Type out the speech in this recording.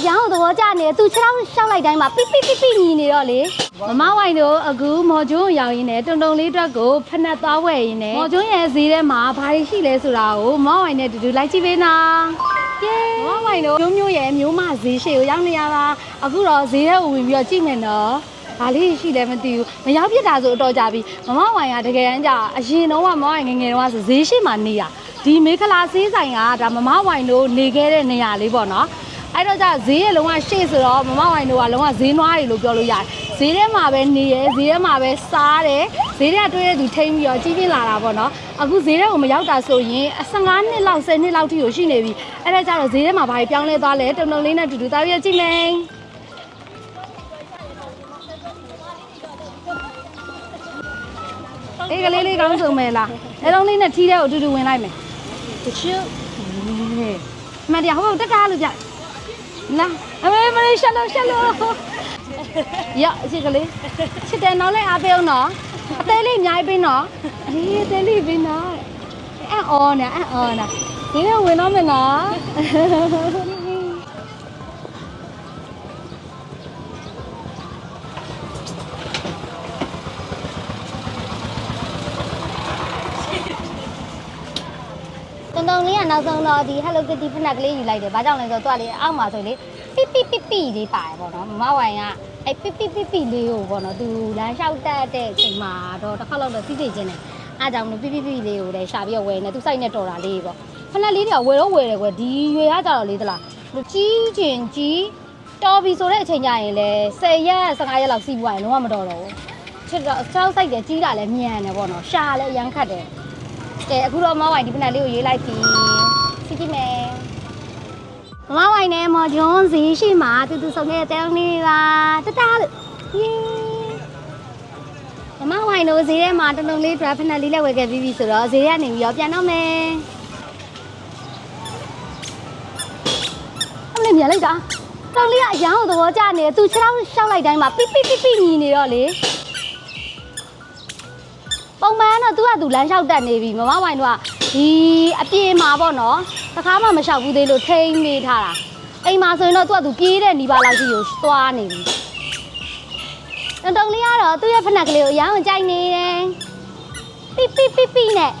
အရန်ကိုသဘောကျနေတယ်သူခြေထောက်ရှောက်လိုက်တိုင်းမှာပိပိပိပိညီနေတော့လေမမဝိုင်တို့အခုမော်ကျွန်းကိုရောက်ရင်းနဲ့တုံတုံလေးအတွက်ကိုဖက်နှက်သွားဝယ်ရင်းနဲ့မော်ကျွန်းရဲ့ဈေးထဲမှာဘာတွေရှိလဲဆိုတာကိုမမဝိုင်နဲ့တူတူလိုက်ကြည့်ပေးနာယေမမဝိုင်တို့မျိုးမျိုးရဲ့မျိုးမဈေးရှိကိုရောက်နေရတာအခုတော့ဈေးထဲကိုဝင်ပြီးတော့ကြည့်မယ်နော်ဘာလေးရှိလဲမသိဘူးမရောက်ဖြစ်တာဆိုအတော့ကြပြီမမဝိုင်ကတကယ်တမ်းကျအရင်တော့ကမမဝိုင်ငယ်ငယ်တော့ဆိုဈေးရှိမှနေရဒီမေခလာဈေးဆိုင်ကဒါမမဝိုင်တို့နေခဲ့တဲ့နေရာလေးပေါ့နော် အဲ့တော့じゃဈေးရလုံးဝရှေ့ဆိုတော့မမဝိုင်တို့ကလုံးဝဈေးနွားတွေလို့ပြောလို့ရတယ်ဈေးထဲမှာပဲနေရဈေးထဲမှာပဲစားတယ်ဈေးထဲကတွေ့ရသူထိမ့်ပြီးတော့ကြီးပြင်းလာတာပေါ့နော်အခုဈေးထဲကိုမရောက်တာဆိုရင်15နှစ်လောက်10နှစ်လောက်ထိကိုရှိနေပြီအဲ့ဒါကြတော့ဈေးထဲမှာဘာတွေပြောင်းလဲသွားလဲတုံတုံလေးနဲ့တူတူသားရကြည့်မယ်အေးကလေးလေးကောင်းစုံမယ်လားအဲလုံးလေးနဲ့ထီးတဲ့ကိုအတူတူဝင်လိုက်မယ်တချူမတရားဟိုတက်တာလို့ပြ လာအမေမလေးရှက်လို့ရှက်လို့ရအချစ်ကလေးချစ်တယ်နောက်လည်းအားပေးအောင်နော်အသေးလေးအများကြီးပေးနော်အေးအသေးလေးပေးနော်အံ့အော်နေအံ့အော်နေဒီနေ့ဝင်တော့မယ်နော် တုံတုံလေးကနောက်ဆုံးတော့ဒီ Hello Kitty ဖနက်ကလေးယူလိုက်တယ်။ဘာကြောင့်လဲဆိုတော့သူကလေအောက်မှာဆိုလေပိပိပိပိလေးပါတယ်ပေါ့နော်။မမဝိုင်ကအဲ့ပိပိပိပိလေးကိုပေါ့နော်သူလမ်းလျှောက်တက်တဲ့အချိန်မှာတော့တစ်ခါလောက်တော့စီးစီခြင်းတယ်။အားကြောင့်မလို့ပိပိပိလေးကိုလည်းရှာပြီးတော့ဝယ်နေသူစိုက်နဲ့တော်တာလေးပေါ့။ဖနက်လေးတွေကဝယ်တော့ဝယ်တယ်ကွယ်ဒီရွေကကြတော့လေသလား။ကြီးကျင်ကြီးတော်ပြီဆိုတဲ့အချိန်ကျရင်လေ10ရက်15ရက်လောက်စီးပွားရင်လုံးဝမတော်တော့ဘူး။ချစ်တော့ချောက်စိုက်တယ်ကြီးတာလည်းမြန်တယ်ပေါ့နော်။ရှာလည်းအရန်ခတ်တယ်။ ကဲအခုတော့မဝိုင်ဒီပနက်လေးကိုရေးလိုက်ပြီစီကြည့်မယ်မမဝိုင်နဲ့မော်ဂျွန်းဈေးရှိမှာတူတူဆောင်ခဲ့တဲ့တောင်းလေးပါတတလို့ယေမမဝိုင်တို့ဈေးထဲမှာတလုံးလေး drop ဖနက်လေးလည်းဝယ်ခဲ့ပြီးပြီဆိုတော့ဈေးကနေပြီးတော့ပြန်တော့မယ်အမလေးမြင်လိုက်တာတောင်းလေးကအရန်ကိုသဘောကျနေတယ်သူခြေထောက်ရှောက်လိုက်တိုင်းမှာပိပိပိပိညီနေတော့လေ ကတော့သူကသူလမ်းလျှောက်တက်နေပြီမမဝိုင်တို့ကဒီအပြေမှာပေါ့နော်တခါမှမလျှောက်ဘူးသေးလို့ထိန်းနေထားတာအိမ်မှာဆိုရင်တော့သူကသူပြေးတဲ့နီးပါးလောက်ကြီးကိုသွားနေပြီတုံတုံလေးကတော့သူ့ရဲ့ဖက်နှက်ကလေးကိုအရမ်းကြိုက်နေတယ်ပိပိပိပိနဲ့